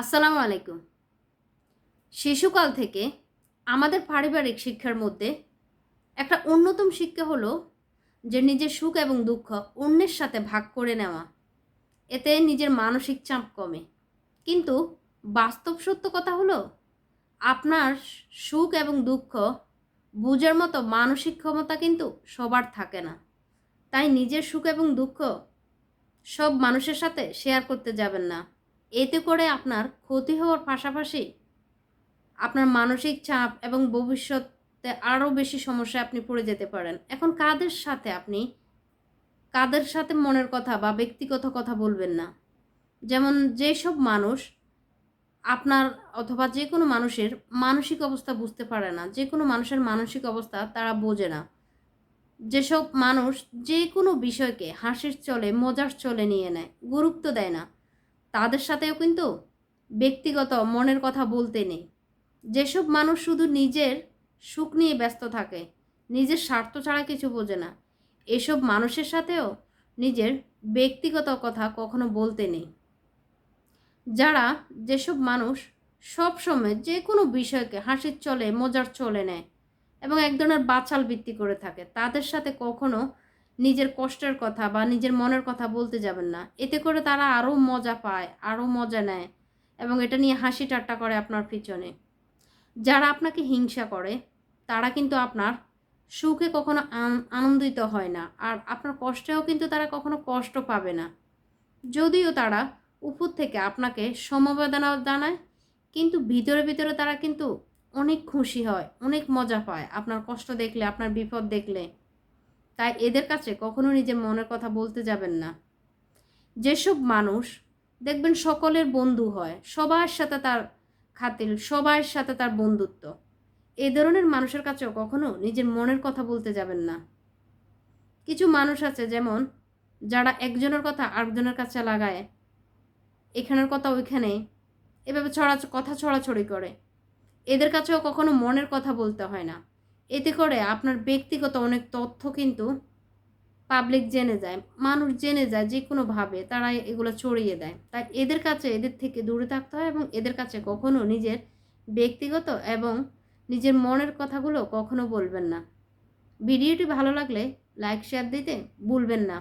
আসসালামু আলাইকুম। শিশুকাল থেকে আমাদের পারিবারিক শিক্ষার মধ্যে একটা অন্যতম শিক্ষা হলো যে নিজের সুখ এবং দুঃখ অন্যের সাথে ভাগ করে নেওয়া। এতে নিজের মানসিক চাপ কমে। কিন্তু বাস্তব সত্য কথা হলো, আপনার সুখ এবং দুঃখ বুঝার মতো মানসিক ক্ষমতা কিন্তু সবার থাকে না। তাই নিজের সুখ এবং দুঃখ সব মানুষের সাথে শেয়ার করতে যাবেন না। এতে করে আপনার ক্ষতি হওয়ার পাশাপাশি আপনার মানসিক চাপ এবং ভবিষ্যতে আরও বেশি সমস্যায় আপনি পড়ে যেতে পারেন। এখন কাদের সাথে আপনি, কাদের সাথে মনের কথা বা ব্যক্তিগত কথা বলবেন না? যেমন যেসব মানুষ আপনার অথবা যে কোনো মানুষের মানসিক অবস্থা বুঝতে পারে না যে কোনো মানুষের মানসিক অবস্থা তারা বোঝে না। যেসব মানুষ যে কোনো বিষয়কে হাসির চলে, মজার চলে নিয়ে নেয়, গুরুত্ব দেয় না। তাদের সাথেও কিন্তু ব্যক্তিগত মনের কথা বলতে নেই। যেসব মানুষ শুধু নিজের সুখ নিয়ে ব্যস্ত থাকে, নিজের স্বার্থ ছাড়া কিছু বোঝে না, এসব মানুষের সাথেও নিজের ব্যক্তিগত কথা কখনো বলতে নেই। যারা যেসব মানুষ সব সময় যে কোনো বিষয়কে হাসির চলে, মজার চলে নেয় এবং এক ধরনের বাচাল ভিত্তি করে থাকে, তাদের সাথে কখনো নিজের কষ্টের কথা বা নিজের মনের কথা বলতে যাবেন না। এতে করে তারা আরও মজা পায়, আরও মজা নেয় এবং এটা নিয়ে হাসি ঠাট্টা করে আপনার পিছনে। যারা আপনাকে হিংসা করে, তারা কিন্তু আপনার সুখে কখনো আন- আনন্দিত হয় না আর আপনার কষ্টেও কিন্তু তারা কখনো কষ্ট পাবে না। যদিও তারা উপর থেকে আপনাকে সমবেদনা জানায়, কিন্তু ভিতরে ভিতরে তারা কিন্তু অনেক খুশি হয়, অনেক মজা পায়। আপনার কষ্ট দেখলে, আপনার বিপদ দেখলে। তাই এদের কাছে কখনো নিজের মনের কথা বলতে যাবেন না। যেসব মানুষ দেখবেন সকলের বন্ধু হয়, সবার সাথে তার খাতিল, সবার সাথে তার বন্ধুত্ব। এ ধরনের মানুষের কাছেও কখনো নিজের মনের কথা বলতে যাবেন না। কিছু মানুষ আছে যেমন, যারা একজনের কথা আরেকজনের কাছে লাগায়, এখানের কথা ওইখানে, এভাবে ছড়া, কথা ছড়াছড়ি করে। এদের কাছেও কখনো মনের কথা বলতে হয় না। এতে করে আপনার ব্যক্তিগত অনেক তথ্য কিন্তু পাবলিক জেনে যায়, মানুষ জেনে যায় যে কোনোভাবে তারা এগুলো ছড়িয়ে দেয়। তাই এদের কাছে এদের থেকে দূরে থাকতে হয় এবং এদের কাছে কখনো নিজের ব্যক্তিগত এবং নিজের মনের কথাগুলো কখনো বলবেন না। ভিডিওটি ভালো লাগলে লাইক শেয়ার দিতে ভুলবেন না।